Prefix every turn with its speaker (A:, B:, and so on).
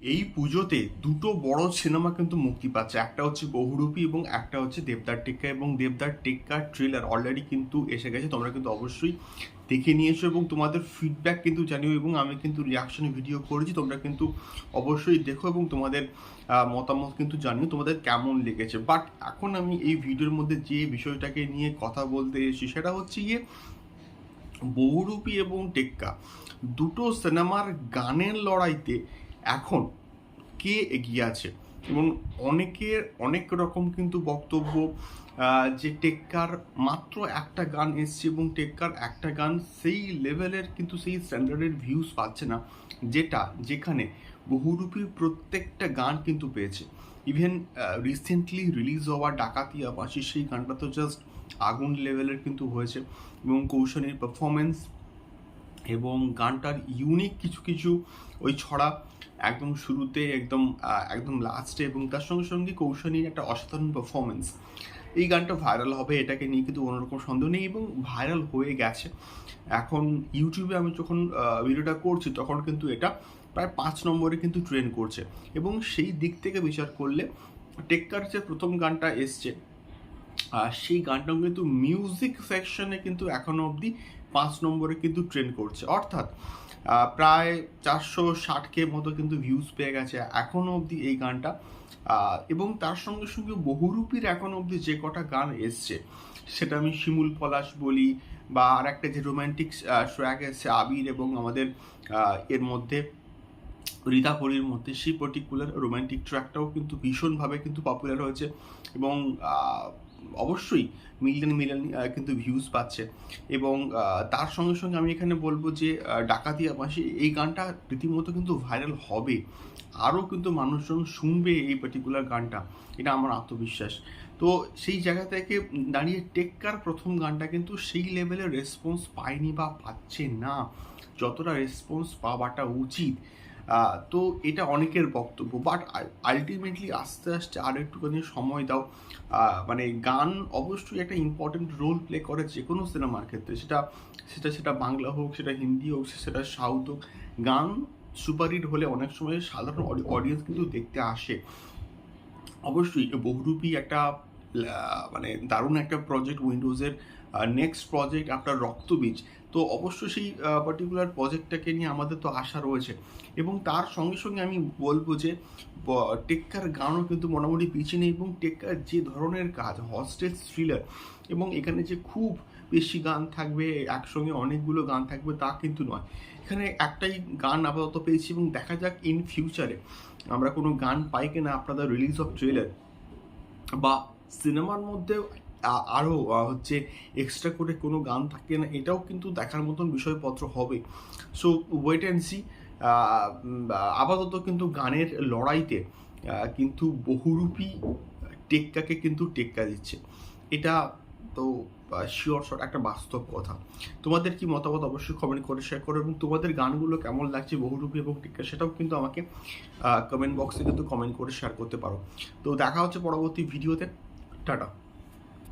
A: এই পুজোতে দুটো বড় সিনেমা কিন্তু মুক্তি পাচ্ছে। একটা হচ্ছে বহুরূপী এবং একটা হচ্ছে দেবদার টেক্কা এবং দেবদার টেক্কার ট্রেলার অলরেডি কিন্তু এসে গেছে। তোমরা কিন্তু অবশ্যই দেখে নিয়েছো এবং তোমাদের ফিডব্যাক কিন্তু জানিও এবং আমি কিন্তু রিয়াকশন ভিডিও করেছি। তোমরা কিন্তু অবশ্যই দেখো এবং তোমাদের মতামত কিন্তু জানিও তোমাদের কেমন লেগেছে। বাট এখন আমি এই ভিডিওর মধ্যে যে বিষয়টাকে নিয়ে কথা বলতে এসেছি সেটা হচ্ছে গিয়ে বহুরূপী এবং টেক্কা। দুটো সিনেমার গানের লড়াইতে এখন কে এগিয়ে আছে? এবং অনেকের অনেক রকম কিন্তু বক্তব্য যে টেক্কার মাত্র একটা গান এসছে এবং টেক্কার একটা গান সেই লেভেলের কিন্তু সেই স্ট্যান্ডার্ডের ভিউজ পাচ্ছে না, যেটা যেখানে বহুরূপী প্রত্যেকটা গান কিন্তু পেয়েছে। ইভেন রিসেন্টলি রিলিজ হওয়া ডাকাতিয়া বাসি সেই গানটা তো জাস্ট আগুন লেভেলের কিন্তু হয়েছে এবং কৌশলীর পারফরমেন্স এবং গানটার ইউনিক কিছু কিছু ওই ছড়া একদম শুরুতে একদম একদম লাস্টে এবং তার সঙ্গে সঙ্গে কৌশলীর একটা অসাধারণ পারফরমেন্স এই গানটা ভাইরাল হবে এটাকে নিয়ে কিন্তু কোনোরকম সন্দেহ নেই এবং ভাইরাল হয়ে গেছে। এখন ইউটিউবে আমি যখন ভিডিওটা করছি তখন কিন্তু এটা প্রায় পাঁচ নম্বরে কিন্তু ট্রেন করছে এবং সেই দিক থেকে বিচার করলে টেক্কার যে প্রথম গানটা এসছে সেই গানটাও কিন্তু মিউজিক সেকশনে কিন্তু এখনও অবধি পাঁচ নম্বরে কিন্তু ট্রেন্ড করছে। অর্থাৎ প্রায় চারশো ষাট কে মতো কিন্তু ভিউজ পেয়ে গেছে এখনও অবধি এই গানটা। এবং তার সঙ্গে সঙ্গে বহুরূপীর এখনও অবধি যে কটা গান এসছে, সেটা আমি শিমুল পলাশ বলি বা আর একটা যে রোম্যান্টিক ট্র্যাক এসছে আবির এবং আমাদের এর মধ্যে, রিতা হরির মধ্যে, সেই পার্টিকুলার রোম্যান্টিক ট্র্যাকটাও কিন্তু ভীষণভাবে কিন্তু পপুলার হয়েছে। এবং অবশ্যই মিলিয়ন মিলিয়ন কিন্তু ভিউজ পাচ্ছে। এবং তার সঙ্গে সঙ্গে আমি এখানে বলব যে ডাকাতিয়া মাসি এই গানটা রীতিমতো কিন্তু ভাইরাল হবে। আরও কিন্তু মানুষজন শুনবে এই পার্টিকুলার গানটা। এটা আমার আত্মবিশ্বাস। তো সেই জায়গা থেকে দাঁড়িয়ে টেক্কার প্রথম গানটা কিন্তু সেই লেভেলের রেসপন্স পায়নি বা পাচ্ছে না। যতটা রেসপন্স পাওয়াটা উচিত। তো এটা অনেকের বক্তব্য বাট আলটিমেটলি আস্তে আস্তে আরও একটুখানি সময় দাও। মানে গান অবশ্যই একটা ইম্পর্টেন্ট রোল প্লে করে যে কোনো সিনেমার ক্ষেত্রে। সেটা সেটা সেটা বাংলা হোক, সেটা হিন্দি হোক সেটা সাউথ হোক, গান সুপারহিট হলে অনেক সময় সাধারণ অডিয়েন্স কিন্তু দেখতে আসে। অবশ্যই বহুরূপী একটা মানে দারুণ একটা প্রজেক্ট উইন্ডোজের নেক্সট প্রজেক্ট আপনার রক্তবীজ। তো অবশ্যই সেই পার্টিকুলার প্রজেক্টটাকে নিয়ে আমাদের তো আশা রয়েছে। এবং তার সঙ্গে সঙ্গে আমি বলব যে টেক্কার গানও কিন্তু মোটামুটি পিছিয়ে নেই এবং টেক্কার যে ধরনের কাজ হস্টেজ থ্রিলার এবং এখানে যে খুব বেশি গান থাকবে, একসঙ্গে অনেকগুলো গান থাকবে তা কিন্তু নয়। এখানে একটাই গান আপাতত পেয়েছি এবং দেখা যাক ইন ফিউচারে আমরা কোনো গান পাই কিনা আপনাদের রিলিজ অফ ট্রেলার বা সিনেমার মধ্যে আরও হচ্ছে এক্সট্রা করে কোনো গান থাকে না, এটাও কিন্তু দেখার মতন বিষয়পত্র হবে। সো ওয়েট অ্যান্ড সি আপাতত কিন্তু গানের লড়াইতে কিন্তু বহুরূপী টেক্কাকে কিন্তু টেক্কা দিচ্ছে। এটা তো শিওর শট একটা বাস্তব কথা। তোমাদের কি মতামত অবশ্যই কমেন্ট করে শেয়ার করো এবং তোমাদের গানগুলো কেমন লাগছে বহুরূপী এবং টেক্কা, সেটাও কিন্তু আমাকে কমেন্ট বক্সে কিন্তু কমেন্ট করে শেয়ার করতে পারো। তো দেখা হচ্ছে পরবর্তী ভিডিওতে ടാ